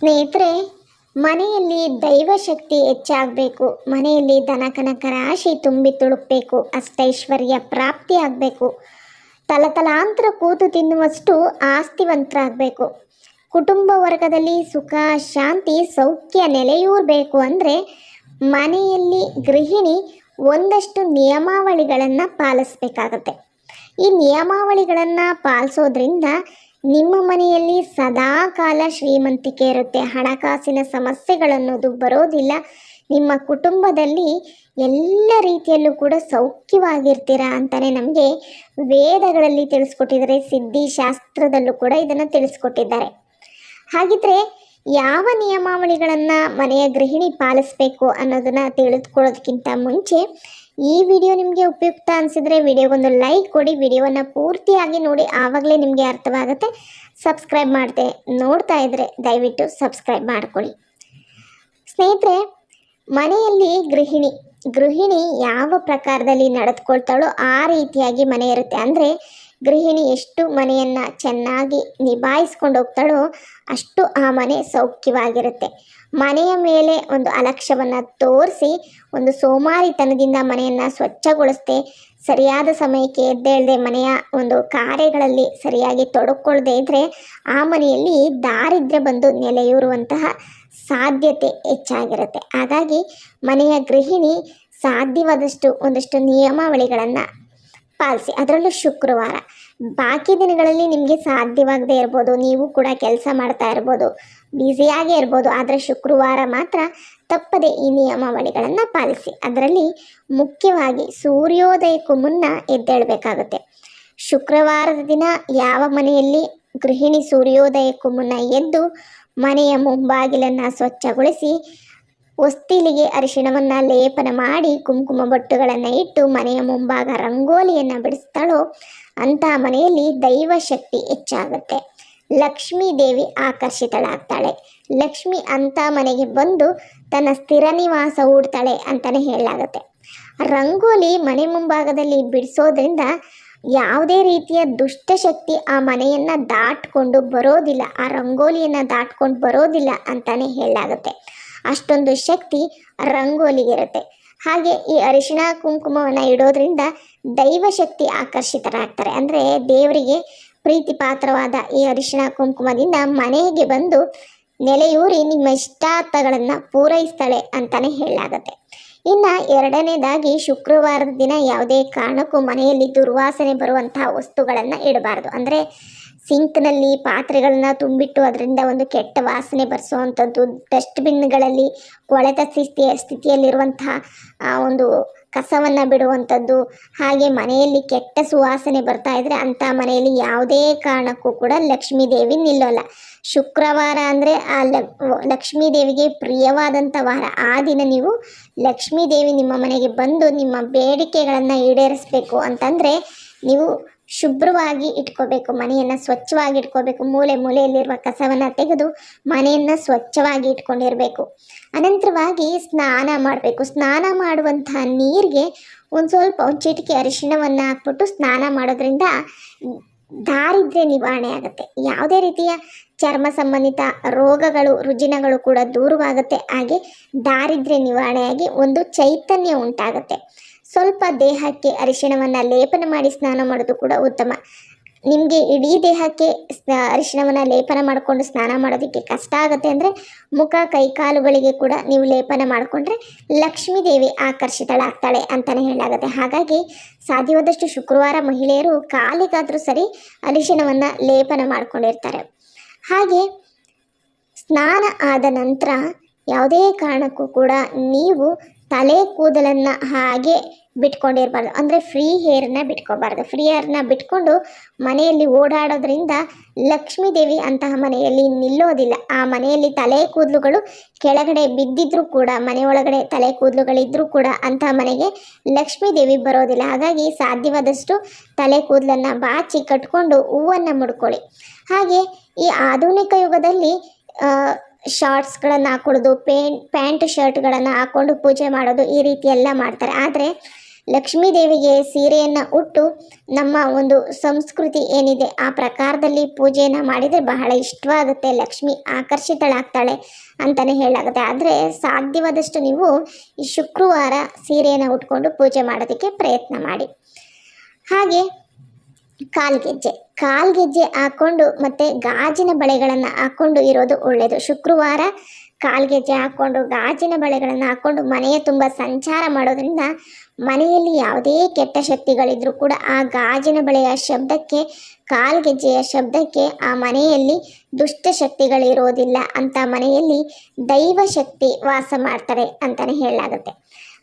ಸ್ನೇಹಿತರೆ, ಮನೆಯಲ್ಲಿ ದೈವಶಕ್ತಿ ಹೆಚ್ಚಾಗಬೇಕು. ಮನೆಯಲ್ಲಿ ದನ ಕನಕ ರಾಶಿ ತುಂಬಿ ತುಳುಕಬೇಕು. ಅಷ್ಟೈಶ್ವರ್ಯ ಪ್ರಾಪ್ತಿ ಆಗಬೇಕು. ತಲತಲಾಂತರ ಕೂತು ತಿನ್ನುವಷ್ಟು ಆಸ್ತಿವಂತರಾಗಬೇಕು. ಕುಟುಂಬ ವರ್ಗದಲ್ಲಿ ಸುಖ, ಶಾಂತಿ, ಸೌಖ್ಯ ನೆಲೆಯೂರಬೇಕು ಅಂದರೆ ಮನೆಯಲ್ಲಿ ಗೃಹಿಣಿ ಒಂದಷ್ಟು ನಿಯಮಾವಳಿಗಳನ್ನು ಪಾಲಿಸಬೇಕಾಗತ್ತೆ. ಈ ನಿಯಮಾವಳಿಗಳನ್ನು ಪಾಲಿಸೋದ್ರಿಂದ ನಿಮ್ಮ ಮನೆಯಲ್ಲಿ ಸದಾ ಕಾಲ ಶ್ರೀಮಂತಿಕೆ ಇರುತ್ತೆ. ಹಣಕಾಸಿನ ಸಮಸ್ಯೆಗಳನ್ನೋದು ಬರೋದಿಲ್ಲ. ನಿಮ್ಮ ಕುಟುಂಬದಲ್ಲಿ ಎಲ್ಲ ರೀತಿಯಲ್ಲೂ ಕೂಡ ಸೌಖ್ಯವಾಗಿರ್ತೀರಾ ಅಂತಲೇ ನಮಗೆ ವೇದಗಳಲ್ಲಿ ತಿಳಿಸ್ಕೊಟ್ಟಿದ್ದಾರೆ. ಸಿದ್ಧಿ ಶಾಸ್ತ್ರದಲ್ಲೂ ಕೂಡ ಇದನ್ನು ತಿಳಿಸ್ಕೊಟ್ಟಿದ್ದಾರೆ. ಹಾಗಿದ್ರೆ ಯಾವ ನಿಯಮಾವಳಿಗಳನ್ನು ಮನೆಯ ಗೃಹಿಣಿ ಪಾಲಿಸಬೇಕು ಅನ್ನೋದನ್ನು ತಿಳಿದುಕೊಳ್ಳೋದಕ್ಕಿಂತ ಮುಂಚೆ ಈ ವಿಡಿಯೋ ನಿಮಗೆ ಉಪಯುಕ್ತ ಅನಿಸಿದರೆ ವಿಡಿಯೋಗೊಂದು ಲೈಕ್ ಕೊಡಿ, ವಿಡಿಯೋವನ್ನು ಪೂರ್ತಿಯಾಗಿ ನೋಡಿ, ಆವಾಗಲೇ ನಿಮಗೆ ಅರ್ಥವಾಗುತ್ತೆ. ಸಬ್ಸ್ಕ್ರೈಬ್ ಮಾಡಿದೆ, ನೋಡ್ತಾ ಇದ್ದರೆ ದಯವಿಟ್ಟು ಸಬ್ಸ್ಕ್ರೈಬ್ ಮಾಡಿಕೊಳ್ಳಿ ಸ್ನೇಹಿತರೆ, ಮನೆಯಲ್ಲಿ ಗೃಹಿಣಿ ಗೃಹಿಣಿ ಯಾವ ಪ್ರಕಾರದಲ್ಲಿ ನಡೆದುಕೊಳ್ತಾಳೋ ಆ ರೀತಿಯಾಗಿ ಮನೆ ಇರುತ್ತೆ. ಅಂದರೆ ಗೃಹಿಣಿ ಎಷ್ಟು ಮನೆಯನ್ನು ಚೆನ್ನಾಗಿ ನಿಭಾಯಿಸ್ಕೊಂಡು ಹೋಗ್ತಾಳೋ ಅಷ್ಟು ಆ ಮನೆ ಸೌಖ್ಯವಾಗಿರುತ್ತೆ. ಮನೆಯ ಮೇಲೆ ಒಂದು ಅಲಕ್ಷ್ಯವನ್ನು ತೋರಿಸಿ, ಒಂದು ಸೋಮಾರಿತನದಿಂದ ಮನೆಯನ್ನು ಸ್ವಚ್ಛಗೊಳಿಸದೆ, ಸರಿಯಾದ ಸಮಯಕ್ಕೆ ಎದ್ದೇಳದೆ ಮನೆಯ ಒಂದು ಕಾರ್ಯಗಳಲ್ಲಿ ಸರಿಯಾಗಿ ತೊಡಕೊಳ್ಳದೆ ಇದ್ದರೆ ಆ ಮನೆಯಲ್ಲಿ ದಾರಿದ್ರ್ಯ ಬಂದು ನೆಲೆಯೂರುವಂತಹ ಸಾಧ್ಯತೆ ಹೆಚ್ಚಾಗಿರುತ್ತೆ. ಹಾಗಾಗಿ ಮನೆಯ ಗೃಹಿಣಿ ಸಾಧ್ಯವಾದಷ್ಟು ಒಂದಷ್ಟು ನಿಯಮಾವಳಿಗಳನ್ನು ಪಾಲಿಸಿ. ಅದರಲ್ಲೂ ಶುಕ್ರವಾರ. ಬಾಕಿ ದಿನಗಳಲ್ಲಿ ನಿಮಗೆ ಸಾಧ್ಯವಾಗದೇ ಇರ್ಬೋದು. ನೀವು ಕೂಡ ಕೆಲಸ ಮಾಡ್ತಾ ಇರ್ಬೋದು. ಬ್ಯುಸಿಯಾಗೇ ಇರ್ಬೋದು. ಆದರೆ ಶುಕ್ರವಾರ ಮಾತ್ರ ತಪ್ಪದೆ ಈ ನಿಯಮಾವಳಿಗಳನ್ನು ಪಾಲಿಸಿ. ಅದರಲ್ಲಿ ಮುಖ್ಯವಾಗಿ ಸೂರ್ಯೋದಯಕ್ಕೂ ಮುನ್ನ ಎದ್ದೇಳಬೇಕಾಗುತ್ತೆ. ಶುಕ್ರವಾರದ ದಿನ ಯಾವ ಮನೆಯಲ್ಲಿ ಗೃಹಿಣಿ ಸೂರ್ಯೋದಯಕ್ಕೂ ಮುನ್ನ ಎದ್ದು ಮನೆಯ ಮುಂಬಾಗಿಲನ್ನು ಸ್ವಚ್ಛಗೊಳಿಸಿ ಹೊಸ್ತಿಲಿಗೆ ಅರಿಶಿಣವನ್ನು ಲೇಪನ ಮಾಡಿ ಕುಂಕುಮ ಬೊಟ್ಟುಗಳನ್ನು ಇಟ್ಟು ಮನೆಯ ಮುಂಭಾಗ ರಂಗೋಲಿಯನ್ನು ಬಿಡಿಸ್ತಾಳೋ ಅಂತಹ ಮನೆಯಲ್ಲಿ ದೈವ ಶಕ್ತಿ ಹೆಚ್ಚಾಗುತ್ತೆ. ಲಕ್ಷ್ಮೀ ದೇವಿ ಆಕರ್ಷಿತಳಾಗ್ತಾಳೆ. ಲಕ್ಷ್ಮಿ ಅಂಥ ಮನೆಗೆ ಬಂದು ತನ್ನ ಸ್ಥಿರ ನಿವಾಸ ಹೂಡ್ತಾಳೆ ಅಂತಲೇ ಹೇಳಲಾಗುತ್ತೆ. ರಂಗೋಲಿ ಮನೆ ಮುಂಭಾಗದಲ್ಲಿ ಬಿಡಿಸೋದ್ರಿಂದ ಯಾವುದೇ ರೀತಿಯ ದುಷ್ಟಶಕ್ತಿ ಆ ಮನೆಯನ್ನು ದಾಟ್ಕೊಂಡು ಬರೋದಿಲ್ಲ, ಆ ರಂಗೋಲಿಯನ್ನು ದಾಟ್ಕೊಂಡು ಬರೋದಿಲ್ಲ ಅಂತಲೇ ಹೇಳಲಾಗುತ್ತೆ. ಅಷ್ಟೊಂದು ಶಕ್ತಿ ರಂಗೋಲಿಗಿರುತ್ತೆ. ಹಾಗೆ ಈ ಅರಿಶಿಣ ಕುಂಕುಮವನ್ನು ಇಡೋದ್ರಿಂದ ದೈವಶಕ್ತಿ ಆಕರ್ಷಿತರಾಗ್ತಾರೆ. ಅಂದರೆ ದೇವರಿಗೆ ಪ್ರೀತಿ ಪಾತ್ರವಾದ ಈ ಅರಿಶಿಣ ಕುಂಕುಮದಿಂದ ಮನೆಗೆ ಬಂದು ನೆಲೆಯೂರಿ ನಿಮ್ಮ ಇಷ್ಟಾರ್ಥಗಳನ್ನು ಪೂರೈಸ್ತಾಳೆ ಅಂತಲೇ ಹೇಳಲಾಗುತ್ತೆ. ಇನ್ನು ಎರಡನೇದಾಗಿ ಶುಕ್ರವಾರದ ದಿನ ಯಾವುದೇ ಕಾರಣಕ್ಕೂ ಮನೆಯಲ್ಲಿ ದುರ್ವಾಸನೆ ಬರುವಂತಹ ವಸ್ತುಗಳನ್ನು ಇಡಬಾರ್ದು. ಅಂದರೆ ಸಿಂಕ್ನಲ್ಲಿ ಪಾತ್ರೆಗಳನ್ನ ತುಂಬಿಟ್ಟು ಅದರಿಂದ ಒಂದು ಕೆಟ್ಟ ವಾಸನೆ ಬರೆಸುವಂಥದ್ದು ಡಸ್ಟ್ಬಿನ್ಗಳಲ್ಲಿ ಕೊಳೆತ ಸ್ಥಿತಿಯ ಸ್ಥಿತಿಯಲ್ಲಿರುವಂತಹ, ಆ, ಒಂದು ಕಸವನ್ನು ಬಿಡುವಂಥದ್ದು, ಹಾಗೆ ಮನೆಯಲ್ಲಿ ಕೆಟ್ಟ ಸುವಾಸನೆ ಬರ್ತಾ ಇದ್ರೆ ಅಂಥ ಮನೆಯಲ್ಲಿ ಯಾವುದೇ ಕಾರಣಕ್ಕೂ ಕೂಡ ಲಕ್ಷ್ಮೀ ದೇವಿ ನಿಲ್ಲೋಲ್ಲ. ಶುಕ್ರವಾರ ಅಂದರೆ ಆ ಲಕ್ಷ್ಮೀ ದೇವಿಗೆ ಪ್ರಿಯವಾದಂಥ ವಾರ. ಆ ದಿನ ನೀವು ಲಕ್ಷ್ಮೀ ದೇವಿ ನಿಮ್ಮ ಮನೆಗೆ ಬಂದು ನಿಮ್ಮ ಬೇಡಿಕೆಗಳನ್ನು ಈಡೇರಿಸಬೇಕು ಅಂತಂದರೆ ನೀವು ಶುಭ್ರವಾಗಿ ಇಟ್ಕೋಬೇಕು, ಮನೆಯನ್ನು ಸ್ವಚ್ಛವಾಗಿ ಇಟ್ಕೋಬೇಕು. ಮೂಲೆ ಮೂಲೆಯಲ್ಲಿರುವ ಕಸವನ್ನು ತೆಗೆದು ಮನೆಯನ್ನು ಸ್ವಚ್ಛವಾಗಿ ಇಟ್ಕೊಂಡಿರಬೇಕು. ಅನಂತರವಾಗಿ ಸ್ನಾನ ಮಾಡಬೇಕು. ಸ್ನಾನ ಮಾಡುವಂತಹ ನೀರಿಗೆ ಒಂದು ಸ್ವಲ್ಪ ಒಂದು ಚಿಟಿಕೆ ಅರಿಶಿಣವನ್ನು ಹಾಕ್ಬಿಟ್ಟು ಸ್ನಾನ ಮಾಡೋದ್ರಿಂದ ದಾರಿದ್ರ್ಯ ನಿವಾರಣೆ ಆಗುತ್ತೆ. ಯಾವುದೇ ರೀತಿಯ ಚರ್ಮ ಸಂಬಂಧಿತ ರೋಗಗಳು, ರುಜಿನಗಳು ಕೂಡ ದೂರವಾಗುತ್ತೆ. ಹಾಗೆ ದಾರಿದ್ರ್ಯ ನಿವಾರಣೆಯಾಗಿ ಒಂದು ಚೈತನ್ಯ ಉಂಟಾಗುತ್ತೆ. ಸ್ವಲ್ಪ ದೇಹಕ್ಕೆ ಅರಿಶಿಣವನ್ನು ಲೇಪನ ಮಾಡಿ ಸ್ನಾನ ಮಾಡೋದು ಕೂಡ ಉತ್ತಮ. ನಿಮಗೆ ಇಡೀ ದೇಹಕ್ಕೆ ಅರಿಶಿಣವನ್ನು ಲೇಪನ ಮಾಡಿಕೊಂಡು ಸ್ನಾನ ಮಾಡೋದಕ್ಕೆ ಕಷ್ಟ ಆಗುತ್ತೆ ಅಂದರೆ ಮುಖ ಕೈಕಾಲುಗಳಿಗೆ ಕೂಡ ನೀವು ಲೇಪನ ಮಾಡಿಕೊಂಡ್ರೆ ಲಕ್ಷ್ಮೀ ದೇವಿ ಆಕರ್ಷಿತಳಾಗ್ತಾಳೆ ಅಂತಲೇ ಹೇಳಾಗುತ್ತೆ ಹಾಗಾಗಿ ಸಾಧ್ಯವಾದಷ್ಟು ಶುಕ್ರವಾರ ಮಹಿಳೆಯರು ಕಾಲಿಗಾದರೂ ಸರಿ ಅರಿಶಿಣವನ್ನು ಲೇಪನ ಮಾಡ್ಕೊಂಡಿರ್ತಾರೆ. ಹಾಗೆ ಸ್ನಾನ ಆದ ನಂತರ ಯಾವುದೇ ಕಾರಣಕ್ಕೂ ಕೂಡ ನೀವು ತಲೆ ಕೂದಲನ್ನು ಹಾಗೆ ಬಿಟ್ಕೊಂಡಿರಬಾರ್ದು. ಅಂದರೆ ಫ್ರೀ ಹೇರ್ನ ಬಿಟ್ಕೋಬಾರ್ದು. ಫ್ರೀ ಹೇರ್ನ ಬಿಟ್ಕೊಂಡು ಮನೆಯಲ್ಲಿ ಓಡಾಡೋದ್ರಿಂದ ಲಕ್ಷ್ಮೀ ದೇವಿ ಅಂತಹ ಮನೆಯಲ್ಲಿ ನಿಲ್ಲೋದಿಲ್ಲ. ಆ ಮನೆಯಲ್ಲಿ ತಲೆ ಕೂದಲುಗಳು ಕೆಳಗಡೆ ಬಿದ್ದಿದ್ರೂ ಕೂಡ ಮನೆಯೊಳಗಡೆ ತಲೆ ಕೂದಲುಗಳಿದ್ರೂ ಕೂಡ ಅಂತಹ ಮನೆಗೆ ಲಕ್ಷ್ಮೀ ದೇವಿ ಬರೋದಿಲ್ಲ. ಹಾಗಾಗಿ ಸಾಧ್ಯವಾದಷ್ಟು ತಲೆ ಕೂದಲನ್ನು ಬಾಚಿ ಕಟ್ಕೊಂಡು ಹೂವನ್ನು ಮುಡ್ಕೊಳ್ಳಿ. ಹಾಗೆ ಈ ಆಧುನಿಕ ಯುಗದಲ್ಲಿ ಶಾರ್ಟ್ಸ್ಗಳನ್ನು ಹಾಕೊಳ್ಳೋದು ಪೇಂಟ್ ಪ್ಯಾಂಟ್ ಶರ್ಟ್ಗಳನ್ನು ಹಾಕ್ಕೊಂಡು ಪೂಜೆ ಮಾಡೋದು ಈ ರೀತಿ ಎಲ್ಲ ಮಾಡ್ತಾರೆ. ಆದರೆ ಲಕ್ಷ್ಮೀ ದೇವಿಗೆ ಸೀರೆಯನ್ನು ಉಟ್ಟು ನಮ್ಮ ಒಂದು ಸಂಸ್ಕೃತಿ ಏನಿದೆ, ಆ ಪ್ರಕಾರದಲ್ಲಿ ಪೂಜೆಯನ್ನು ಮಾಡಿದರೆ ಬಹಳ ಇಷ್ಟವಾಗುತ್ತೆ. ಲಕ್ಷ್ಮಿ ಆಕರ್ಷಿತಳಾಗ್ತಾಳೆ ಅಂತಲೇ ಹೇಳಾಗುತ್ತೆ ಆದರೆ ಸಾಧ್ಯವಾದಷ್ಟು ನೀವು ಈ ಶುಕ್ರವಾರ ಸೀರೆಯನ್ನು ಉಟ್ಕೊಂಡು ಪೂಜೆ ಮಾಡೋದಕ್ಕೆ ಪ್ರಯತ್ನ ಮಾಡಿ. ಹಾಗೆ ಕಾಲ್ಗೆಜ್ಜೆ ಕಾಲ್ಗೆಜ್ಜೆ ಹಾಕ್ಕೊಂಡು ಮತ್ತು ಗಾಜಿನ ಬಳೆಗಳನ್ನು ಹಾಕ್ಕೊಂಡು ಇರೋದು ಒಳ್ಳೆಯದು ಶುಕ್ರವಾರ ಕಾಲ್ಗೆಜ್ಜೆ ಹಾಕ್ಕೊಂಡು ಗಾಜಿನ ಬಳೆಗಳನ್ನು ಹಾಕ್ಕೊಂಡು ಮನೆಯ ತುಂಬ ಸಂಚಾರ ಮಾಡೋದ್ರಿಂದ ಮನೆಯಲ್ಲಿ ಯಾವುದೇ ಕೆಟ್ಟ ಶಕ್ತಿಗಳಿದ್ರೂ ಕೂಡ ಆ ಗಾಜಿನ ಬಳೆಯ ಶಬ್ದಕ್ಕೆ ಕಾಲ್ಗೆಜ್ಜೆಯ ಶಬ್ದಕ್ಕೆ ಆ ಮನೆಯಲ್ಲಿ ದುಷ್ಟ ಶಕ್ತಿಗಳಿರೋದಿಲ್ಲ ಅಂತ ಮನೆಯಲ್ಲಿ ದೈವ ಶಕ್ತಿ ವಾಸ ಮಾಡ್ತಾರೆ ಅಂತಲೇ ಹೇಳಲಾಗುತ್ತೆ.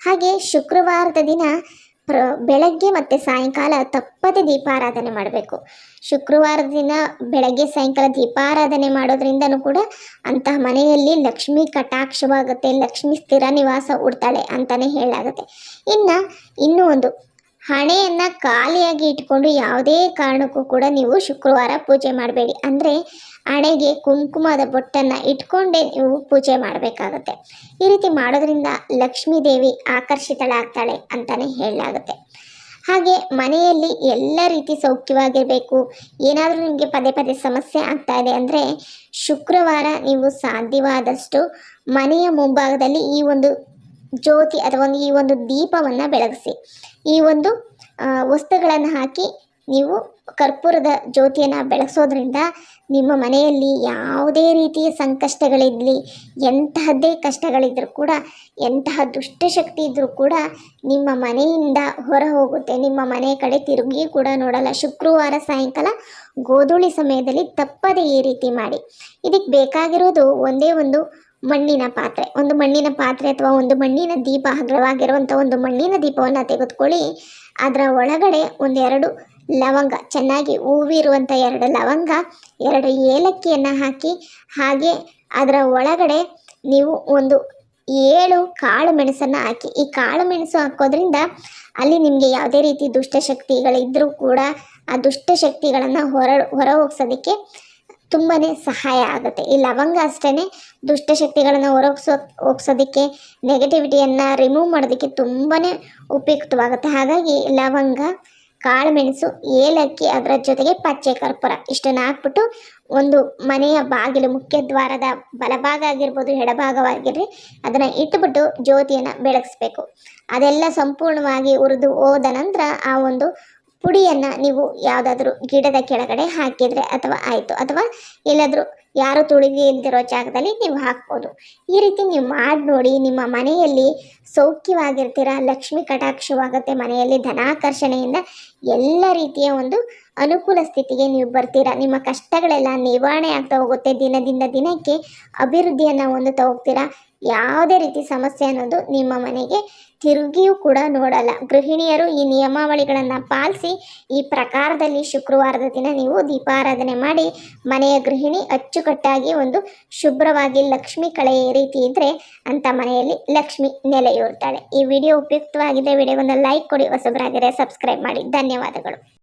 ಹಾಗೆ ಶುಕ್ರವಾರದ ದಿನ ಪ್ರ, ಬೆಳಗ್ಗೆ ಮತ್ತು ಸಾಯಂಕಾಲ ತಪ್ಪದೆ ದೀಪಾರಾಧನೆ ಮಾಡಬೇಕು. ಶುಕ್ರವಾರ ದಿನ ಬೆಳಗ್ಗೆ ಸಾಯಂಕಾಲ ದೀಪಾರಾಧನೆ ಮಾಡೋದ್ರಿಂದನೂ ಕೂಡ ಅಂತಹ ಮನೆಯಲ್ಲಿ ಲಕ್ಷ್ಮಿ ಕಟಾಕ್ಷವಾಗುತ್ತೆ, ಲಕ್ಷ್ಮಿ ಸ್ಥಿರ ನಿವಾಸ ಉಡ್ತಾಳೆ ಅಂತಲೇ ಹೇಳಲಾಗುತ್ತೆ. ಇನ್ನು, ಇನ್ನೂ ಒಂದು ಹಣೆಯನ್ನು ಖಾಲಿಯಾಗಿ ಇಟ್ಕೊಂಡು ಯಾವುದೇ ಕಾರಣಕ್ಕೂ ಕೂಡ ನೀವು ಶುಕ್ರವಾರ ಪೂಜೆ ಮಾಡಬೇಡಿ. ಅಂದರೆ ಹಣೆಗೆ ಕುಂಕುಮದ ಬೊಟ್ಟನ್ನು ಇಟ್ಕೊಂಡೇ ನೀವು ಪೂಜೆ ಮಾಡಬೇಕಾಗುತ್ತೆ. ಈ ರೀತಿ ಮಾಡೋದ್ರಿಂದ ಲಕ್ಷ್ಮೀ ದೇವಿ ಆಕರ್ಷಿತಳಾಗ್ತಾಳೆ ಅಂತಲೇ ಹೇಳಲಾಗುತ್ತೆ. ಹಾಗೆ ಮನೆಯಲ್ಲಿ ಎಲ್ಲ ರೀತಿ ಸೌಖ್ಯವಾಗಿರಬೇಕು. ಏನಾದರೂ ನಿಮಗೆ ಪದೇ ಪದೇ ಸಮಸ್ಯೆ ಆಗ್ತಾ ಇದೆ ಅಂದರೆ ಶುಕ್ರವಾರ ನೀವು ಸಾಧ್ಯವಾದಷ್ಟು ಮನೆಯ ಮುಂಭಾಗದಲ್ಲಿ ಈ ಒಂದು ಜ್ಯೋತಿ ಅಥವಾ ಒಂದು ಈ ಒಂದು ದೀಪವನ್ನು ಬೆಳಗಿಸಿ. ಈ ಒಂದು ವಸ್ತುಗಳನ್ನು ಹಾಕಿ ನೀವು ಕರ್ಪೂರದ ಜ್ಯೋತಿಯನ್ನು ಬೆಳಗಿಸೋದ್ರಿಂದ ನಿಮ್ಮ ಮನೆಯಲ್ಲಿ ಯಾವುದೇ ರೀತಿಯ ಸಂಕಷ್ಟಗಳಿರಲಿ ಎಂತಹದ್ದೇ ಕಷ್ಟಗಳಿದ್ದರೂ ಕೂಡ, ಎಂತಹ ದುಷ್ಟಶಕ್ತಿ ಇದ್ದರೂ ಕೂಡ ನಿಮ್ಮ ಮನೆಯಿಂದ ಹೊರ ಹೋಗುತ್ತೆ. ನಿಮ್ಮ ಮನೆ ಕಡೆ ತಿರುಗಿ ಕೂಡ ನೋಡಲ್ಲ. ಶುಕ್ರವಾರ ಸಾಯಂಕಾಲ ಗೋಧೂಳಿ ಸಮಯದಲ್ಲಿ ತಪ್ಪದೆ ಈ ರೀತಿ ಮಾಡಿ. ಇದಕ್ಕೆ ಬೇಕಾಗಿರೋದು ಒಂದೇ ಒಂದು ಮಣ್ಣಿನ ಪಾತ್ರೆ. ಒಂದು ಮಣ್ಣಿನ ಪಾತ್ರೆ ಅಥವಾ ಒಂದು ಮಣ್ಣಿನ ದೀಪ ಹಗ್ರವಾಗಿರುವಂಥ ಒಂದು ಮಣ್ಣಿನ ದೀಪವನ್ನು ತೆಗೆದುಕೊಳ್ಳಿ. ಅದರ ಒಳಗಡೆ ಒಂದೆರಡು ಲವಂಗ, ಚೆನ್ನಾಗಿ ಹೂವಿರುವಂಥ ಎರಡು ಲವಂಗ, ಎರಡು ಏಲಕ್ಕಿಯನ್ನು ಹಾಕಿ. ಹಾಗೆ ಅದರ ಒಳಗಡೆ ನೀವು ಒಂದು ಏಳು ಕಾಳು ಮೆಣಸನ್ನು ಹಾಕಿ. ಈ ಕಾಳು ಮೆಣಸು ಹಾಕೋದ್ರಿಂದ ಅಲ್ಲಿ ನಿಮಗೆ ಯಾವುದೇ ರೀತಿ ದುಷ್ಟಶಕ್ತಿಗಳಿದ್ದರೂ ಕೂಡ ಆ ದುಷ್ಟಶಕ್ತಿಗಳನ್ನು ಹೊರ ಹೊರ ಹೋಗ್ಸೋದಕ್ಕೆ ತುಂಬಾ ಸಹಾಯ ಆಗುತ್ತೆ. ಈ ಲವಂಗ ಅಷ್ಟೇ ದುಷ್ಟಶಕ್ತಿಗಳನ್ನು ಹೊರಗಿಸೋ ಹೋಗ್ಸೋದಕ್ಕೆ ನೆಗೆಟಿವಿಟಿಯನ್ನು ರಿಮೂವ್ ಮಾಡೋದಕ್ಕೆ ತುಂಬಾ ಉಪಯುಕ್ತವಾಗುತ್ತೆ. ಹಾಗಾಗಿ ಲವಂಗ, ಕಾಳುಮೆಣಸು, ಏಲಕ್ಕಿ ಅದರ ಜೊತೆಗೆ ಪಚ್ಚೆ ಕರ್ಪೂರ ಇಷ್ಟನ್ನು ಹಾಕ್ಬಿಟ್ಟು ಒಂದು ಮನೆಯ ಬಾಗಿಲು ಮುಖ್ಯ ದ್ವಾರದ ಬಲಭಾಗ ಆಗಿರ್ಬೋದು, ಎಡಭಾಗವಾಗಿರಲಿ, ಅದನ್ನು ಇಟ್ಬಿಟ್ಟು ಜ್ಯೋತಿಯನ್ನು ಬೆಳಗಿಸ್ಬೇಕು. ಅದೆಲ್ಲ ಸಂಪೂರ್ಣವಾಗಿ ಉರಿದು ಹೋದ ನಂತರ ಆ ಒಂದು ಪುಡಿಯನ್ನು ನೀವು ಯಾವುದಾದ್ರೂ ಗಿಡದ ಕೆಳಗಡೆ ಹಾಕಿದರೆ ಅಥವಾ ಆಯಿತು. ಅಥವಾ ಎಲ್ಲಾದರೂ ಯಾರು ತುಳಿದಿಲ್ದಿರೋ ಜಾಗದಲ್ಲಿ ನೀವು ಹಾಕ್ಬೋದು. ಈ ರೀತಿ ನೀವು ಮಾಡಿ ನೋಡಿ, ನಿಮ್ಮ ಮನೆಯಲ್ಲಿ ಸೌಖ್ಯವಾಗಿರ್ತೀರ, ಲಕ್ಷ್ಮಿ ಕಟಾಕ್ಷವಾಗುತ್ತೆ ಮನೆಯಲ್ಲಿ, ಧನಾಕರ್ಷಣೆಯಿಂದ ಎಲ್ಲ ರೀತಿಯ ಒಂದು ಅನುಕೂಲ ಸ್ಥಿತಿಗೆ ನೀವು ಬರ್ತೀರಾ. ನಿಮ್ಮ ಕಷ್ಟಗಳೆಲ್ಲ ನಿವಾರಣೆ ಆಗ್ತಾ ಹೋಗುತ್ತೆ. ದಿನದಿಂದ ದಿನಕ್ಕೆ ಅಭಿವೃದ್ಧಿಯನ್ನು ಹೊಂದುತ್ತಾ ಹೋಗ್ತೀರಾ. ಯಾವುದೇ ರೀತಿ ಸಮಸ್ಯೆ ಅನ್ನೋದು ನಿಮ್ಮ ಮನೆಗೆ ತಿರುಗಿಯೂ ಕೂಡ ನೋಡಲ್ಲ. ಗೃಹಿಣಿಯರು ಈ ನಿಯಮಾವಳಿಗಳನ್ನು ಪಾಲಿಸಿ ಈ ಪ್ರಕಾರದಲ್ಲಿ ಶುಕ್ರವಾರದ ದಿನ ನೀವು ದೀಪಾರಾಧನೆ ಮಾಡಿ, ಮನೆಯ ಗೃಹಿಣಿ ಅಚ್ಚುಕಟ್ಟಾಗಿ ಒಂದು ಶುಭ್ರವಾಗಿ ಲಕ್ಷ್ಮಿ ಕಳೆಯ ರೀತಿ ಇದ್ದರೆ ಅಂತ ಮನೆಯಲ್ಲಿ ಲಕ್ಷ್ಮಿ ನೆಲೆಯೂರ್ತಾಳೆ. ಈ ವಿಡಿಯೋ ಉಪಯುಕ್ತವಾಗಿದೆ. ವಿಡಿಯೋವನ್ನು ಲೈಕ್ ಕೊಡಿ. ಹೊಸಬರಾಗಿದೆ ಸಬ್ಸ್ಕ್ರೈಬ್ ಮಾಡಿ. ಧನ್ಯವಾದಗಳು.